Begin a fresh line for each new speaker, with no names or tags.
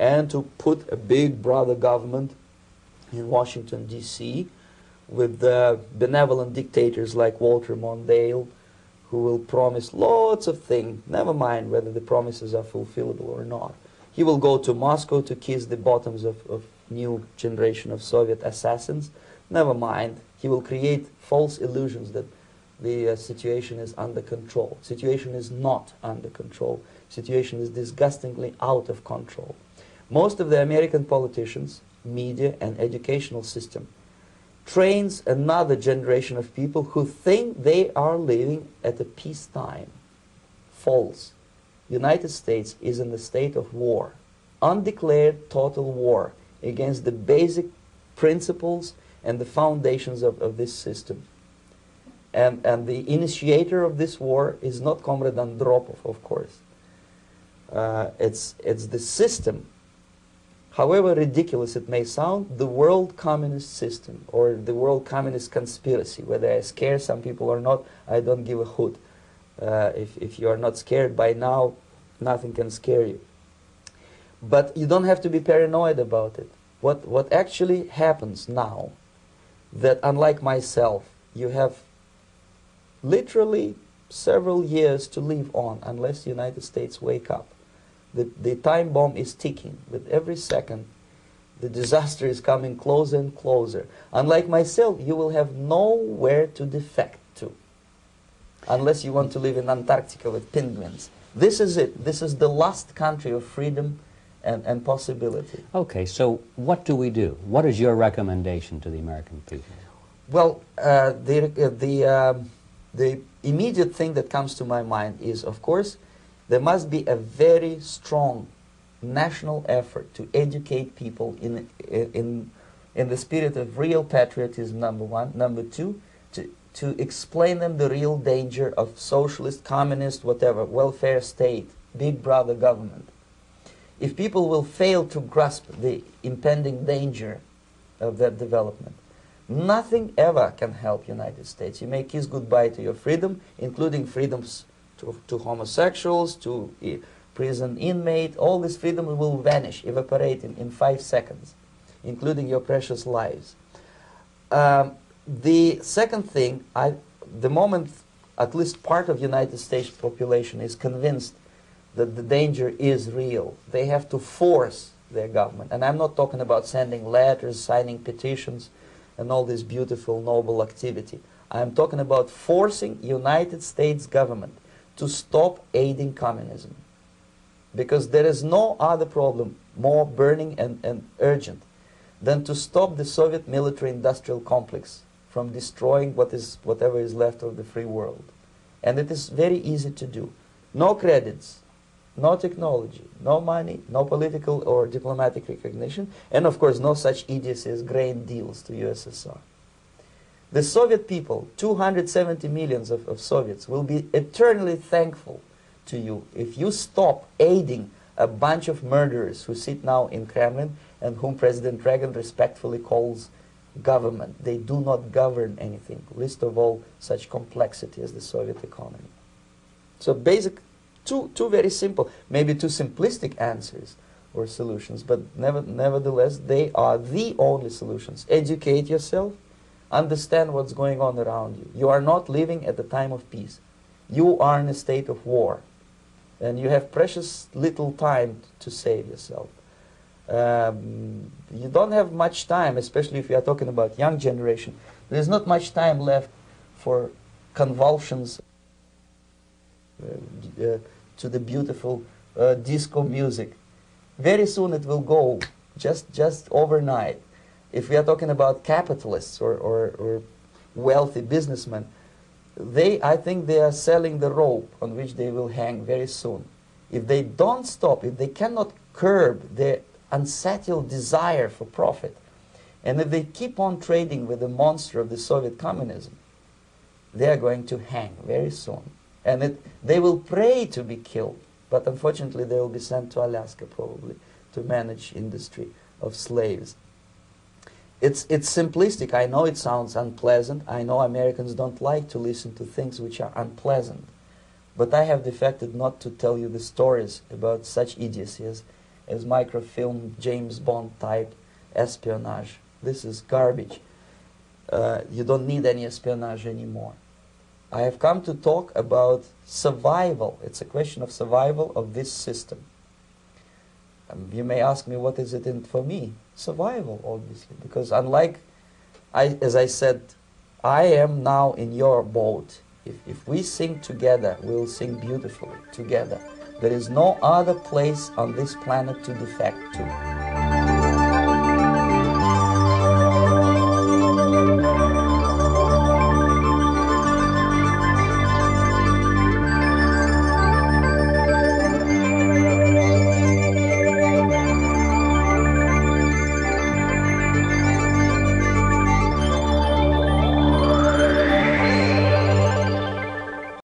and to put a big brother government in Washington, D.C., with uh, benevolent dictators like Walter Mondale, who will promise lots of things, never mind whether the promises are fulfillable or not. He will go to Moscow to kiss the bottoms of, of new generation of Soviet assassins. Never mind. He will create false illusions that the uh, situation is under control. Situation is not under control. Situation is disgustingly out of control. Most of the American politicians, media, and educational system trains another generation of people who think they are living at a peacetime. False. United States is in a state of war, undeclared total war against the basic principles and the foundations of, of this system. And, and the initiator of this war is not Comrade Andropov, of course. Uh, it's, it's the system, however ridiculous it may sound, the world communist system or the world communist conspiracy. Whether I scare some people or not, I don't give a hoot. Uh, if, if you are not scared by now, nothing can scare you. But you don't have to be paranoid about it. What, what actually happens now, that unlike myself, you have literally several years to live on unless the United States wake up. The, the time bomb is ticking. With every second, the disaster is coming closer and closer. Unlike myself, you will have nowhere to defect to. Unless you want to live in Antarctica with penguins. This is it. This is the last country of freedom and, and possibility.
Okay, so what do we do? What is your recommendation to the American people?
Well, uh, the, uh, the, um, the immediate thing that comes to my mind is, of course, there must be a very strong national effort to educate people in, in, in the spirit of real patriotism, number one. Number two, to, to explain them the real danger of socialist, communist, whatever, welfare state, big brother government. If people will fail to grasp the impending danger of that development, nothing ever can help United States. You may kiss goodbye to your freedom, including freedoms to, to homosexuals, to uh, prison inmate, all these freedoms will vanish, evaporate in, in five seconds, including your precious lives. Um, the second thing, I, the moment at least part of United States population is convinced that the danger is real, they have to force their government. And I'm not talking about sending letters, signing petitions, and all this beautiful, noble activity. I'm talking about forcing United States government to stop aiding communism. Because there is no other problem more burning and, and urgent than to stop the Soviet military-industrial complex from destroying what is, whatever is left of the free world. And it is very easy to do. No credits, no technology, no money, no political or diplomatic recognition, and of course no such idiocy as grain deals to USSR. The Soviet people, 270 millions of, of Soviets, will be eternally thankful to you if you stop aiding a bunch of murderers who sit now in Kremlin and whom President Reagan respectfully calls government. They do not govern anything, least of all such complexity as the Soviet economy. So basic, two, two very simple, maybe two simplistic answers or solutions, but never, nevertheless, they are the only solutions. Educate yourself, understand what's going on around you. You are not living at the time of peace. You are in a state of war. And you have precious little time to save yourself. Um, you don't have much time, especially if you are talking about young generation. There's not much time left for convulsions uh, uh, to the beautiful uh, disco music. Very soon it will go, just, just overnight if we are talking about capitalists or, or, or wealthy businessmen, they, I think they are selling the rope on which they will hang very soon. If they don't stop, if they cannot curb their unsettled desire for profit, and if they keep on trading with the monster of the Soviet communism, they are going to hang very soon. And it, they will pray to be killed, but unfortunately they will be sent to Alaska probably to manage industry of slaves. It's, it's simplistic. I know it sounds unpleasant. I know Americans don't like to listen to things which are unpleasant. But I have defected not to tell you the stories about such idiocy as, as microfilm James Bond type espionage. This is garbage. Uh, you don't need any espionage anymore. I have come to talk about survival. It's a question of survival of this system. Um, you may ask me, what is it in for me? Survival, obviously, because unlike, I, as I said, I am now in your boat. If, if we sing together, we'll sing beautifully together. There is no other place on this planet to defect to.